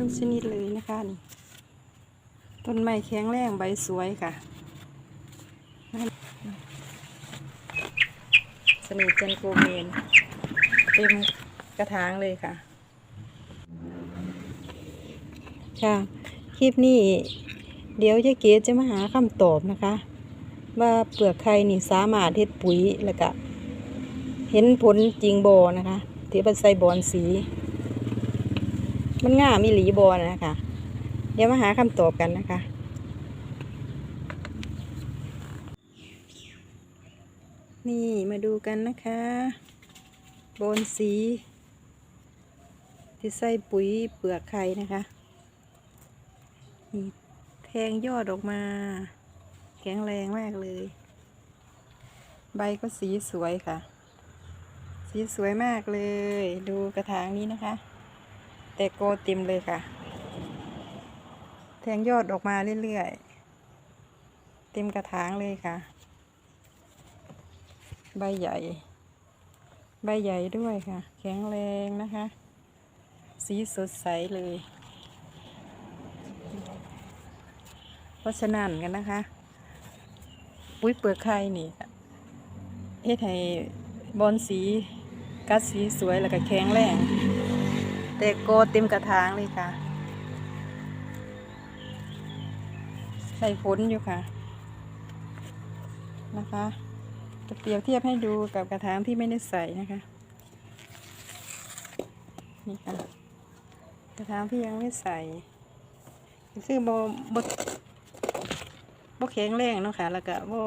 ทุกชนิดเลยนะคะนี่ต้นไม้แข็งแรงใบสวยค่ะสนิทจันโกเมนเต็มกระถางเลยค่ะ ค่ะ คลิปนี้ เดี๋ยวยายเก๋จะมาหาคำตอบนะคะ ว่าเปลือกไข่นี่สามารถเฮ็ดปุ๋ยแล้วก็เห็นผลจริงบนะคะที่เป็นใส่บอนสี มันง่ามีหลีบอนะคะ เดี๋ยวมาหาคำตอบกันนะคะ นี่มาดูกันนะคะบอนสี ที่ใส่ปุ๋ยเปลือกไข่นะคะนี่แทงยอดออกมา แข็งแรงมากเลย ใบก็สีสวยค่ะ สีสวยมากเลย ดูกระถางนี้นะคะ แตโกเต็มเลยค่ะ แทงยอดออกมาเรื่อยๆ เต็มกระถางเลยค่ะ ใบใหญ่ ใบใหญ่ด้วยค่ะ แข็งแรงนะคะ สีสดใสเลย เพราะฉะนั้นกันนะคะ ปุ๋ยเปลือกไข่นี่เฮ็ดให้บอนสีกัดสีสวยแล้วก็แข็งแรง แต่โกเต็มกระถางเลยค่ะ ใส่ฝนอยู่ค่ะ นะคะ จะเปรียบเทียบให้ดูกับกระถางที่ไม่ได้ใส่นะคะ นี่ค่ะ กระถางที่ยังไม่ใส่คือโบบบ่แข็งแรงเนาะค่ะ แล้วก็โบ่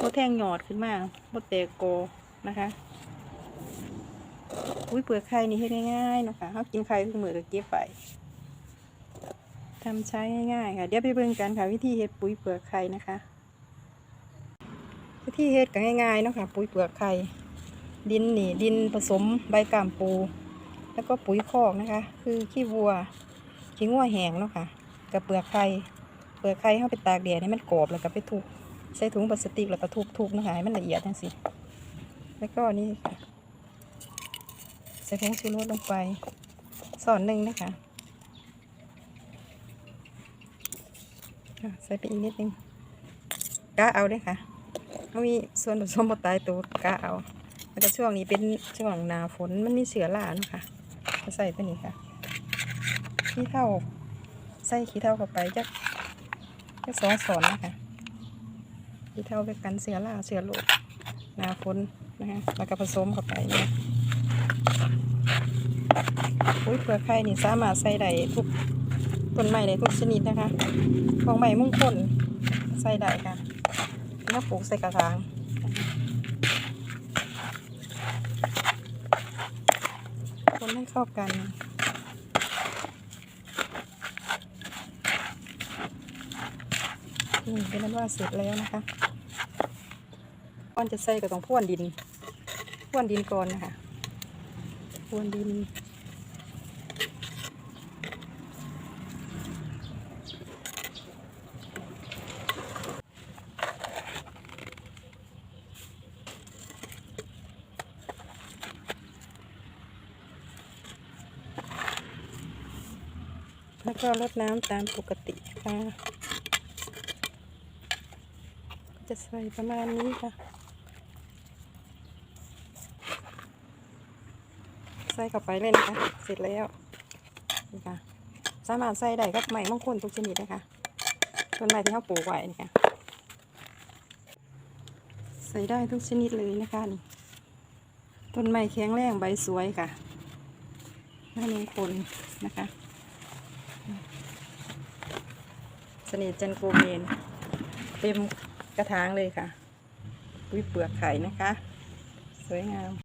บ่แทงหยอดขึ้นมาโบ่แตกโกนะคะ อุ้ยเปลือกไข่นี่เฮ็ดง่ายๆนะคะเฮากินไข่ทุกมื้อก็เก็บไปทำใช้ง่ายๆค่ะ เดี๋ยวไปเบิ่งกันค่ะ วิธีเฮ็ดปุ๋ยเปลือกไข่นะคะ วิธีเฮ็ดก็ง่ายๆเนาะค่ะ ปุ๋ยเปลือกไข่ดินนี่ดินผสมใบกามปู แล้วก็ปุ๋ยคอกนะคะ คือขี้วัวขี้งัวแหงเนาะค่ะกับเปลือกไข่เปลือกไข่เฮาไปตากแดดให้มันกรอบแล้วก็ไปทุบใส่ถุงพลาสติกแล้วก็ทุบๆนะคะให้มันละเอียดจังซี่แล้วก็นี่ค่ะ ส่ผงชูรสลงไปสอนหนึ่งนะคะใส่ไปอีกนิดนึงกะเอาเด้วยค่ะเขามีส่วนผสมบดตายตัวกะเอาแล้วก็ช่วงนี้เป็นช่วงหนาฝนมันมีเสือรานะคะก็ใส่ไปนี่ค่ะขี้เท่าใส่ขี้เท่าเข้าไปจักจักสองสอนนะคะขี้เท่าไปกันเสือราเสือโลดหนาฝนนะคะแล้วก็ผสมเข้าไปเนี่ย ปุ๋ยเปลือกไข่นี่สามารถใส่ได้ทุกต้นไม้ได้ทุกชนิดนะคะของใหม่มงคลใส่ได้ค่ะเมื่อปลูกใส่กระถางคนให้เข้ากันนี่เป็นนั้นว่าเสร็จแล้วนะคะก่อนจะใส่ก็ต้องพ่วนดินพ่วนดินก่อนนะคะ นดิน แล้วก็รดน้ำตามปกติค่ะ จะใส่ประมาณนี้ค่ะ ใส่เข้าไปเลยนะคะ เสร็จแล้วนี่ค่ะ สามารถใส่ได้กับไม้มงคลทุกชนิดนะคะต้นไม้ที่เขาปลูกไว้นี่ค่ะ ใส่ได้ทุกชนิดเลยนะคะนี่ ต้นไม้แข็งแรงใบสวยค่ะไม้มงคลนะคะเสน่ห์จันโกเมน เต็มกระถางเลยค่ะปุ๋ยเปลือกไข่นะคะ สวยงาม